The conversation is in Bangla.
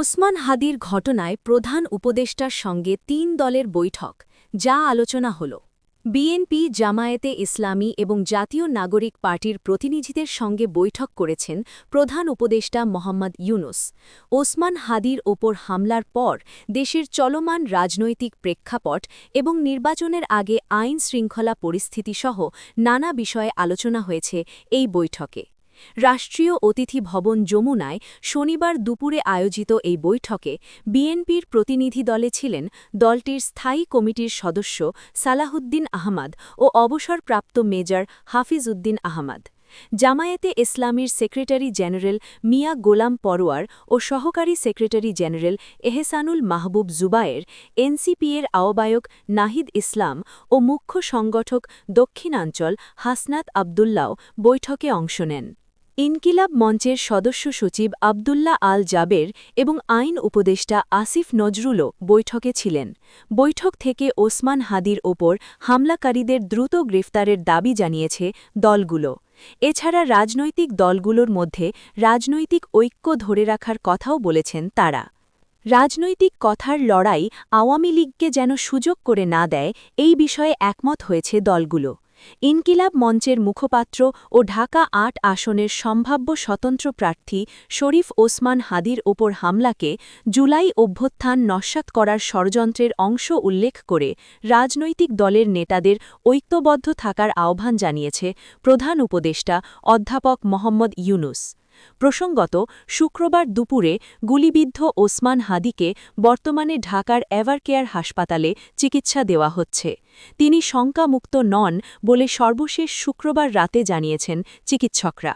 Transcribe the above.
ওসমান হাদির ঘটনায় প্রধান উপদেষ্টার সঙ্গে তিন দলের বৈঠক, যা আলোচনা হল। বিএনপি, জামায়েতে ইসলামী এবং জাতীয় নাগরিক পার্টির প্রতিনিধিদের সঙ্গে বৈঠক করেছেন প্রধান উপদেষ্টা মোহাম্মদ ইউনুস। ওসমান হাদির ওপর হামলার পর দেশের চলমান রাজনৈতিক প্রেক্ষাপট এবং নির্বাচনের আগে আইন শৃঙ্খলা পরিস্থিতিসহ নানা বিষয়ে আলোচনা হয়েছে এই বৈঠকে। রাষ্ট্রীয় অতিথি ভবন যমুনায় শনিবার দুপুরে আয়োজিত এই বৈঠকে বিএনপির প্রতিনিধি দলে ছিলেন দলটির স্থায়ী কমিটির সদস্য সালাহুদ্দিন আহমাদ ও অবসরপ্রাপ্ত মেজর হাফিজ উদ্দিন আহমাদ। জামায়াতে ইসলামীর সেক্রেটারি জেনারেল মিয়া গোলাম পরোয়ার ও সহকারী সেক্রেটারি জেনারেল এহসানুল মাহবুব জুবায়ের, এনসিপিএর আহ্বায়ক নাহিদ ইসলাম ও মুখ্য সংগঠক দক্ষিণাঞ্চল হাসনাত আবদুল্লাও বৈঠকে অংশ নেন। ইনকিলাব মঞ্চের সদস্য সচিব আবদুল্লাহ আল জাবের এবং আইন উপদেষ্টা আসিফ নজরুলও বৈঠকে ছিলেন। বৈঠক থেকে ওসমান হাদির ওপর হামলাকারীদের দ্রুত গ্রেফতারের দাবি জানিয়েছে দলগুলো। এছাড়া রাজনৈতিক দলগুলোর মধ্যে রাজনৈতিক ঐক্য ধরে রাখার কথাও বলেছেন তারা। রাজনৈতিক কথার লড়াই আওয়ামী লীগকে যেন সুযোগ করে না দেয়, এই বিষয়ে একমত হয়েছে দলগুলো। ইনকিলাব মঞ্চের মুখপাত্র ও ঢাকা আট আসনের সম্ভাব্য স্বতন্ত্র প্রার্থী শরীফ ওসমান হাদির ওপর হামলাকে জুলাই অভ্যুত্থান নস্যাৎ করার ষড়যন্ত্রের অংশ উল্লেখ করে রাজনৈতিক দলের নেতাদের ঐক্যবদ্ধ থাকার আহ্বান জানিয়েছে প্রধান উপদেষ্টা অধ্যাপক মোহাম্মদ ইউনুস। প্রসঙ্গত, শুক্রবার দুপুরে গুলিবিদ্ধ ওসমান হাদিকে বর্তমানে ঢাকার এভারকেয়ার হাসপাতালে চিকিৎসা দেওয়া হচ্ছে। তিনি শঙ্কামুক্ত নন বলে সর্বশেষ শুক্রবার রাতে জানিয়েছেন চিকিৎসকরা।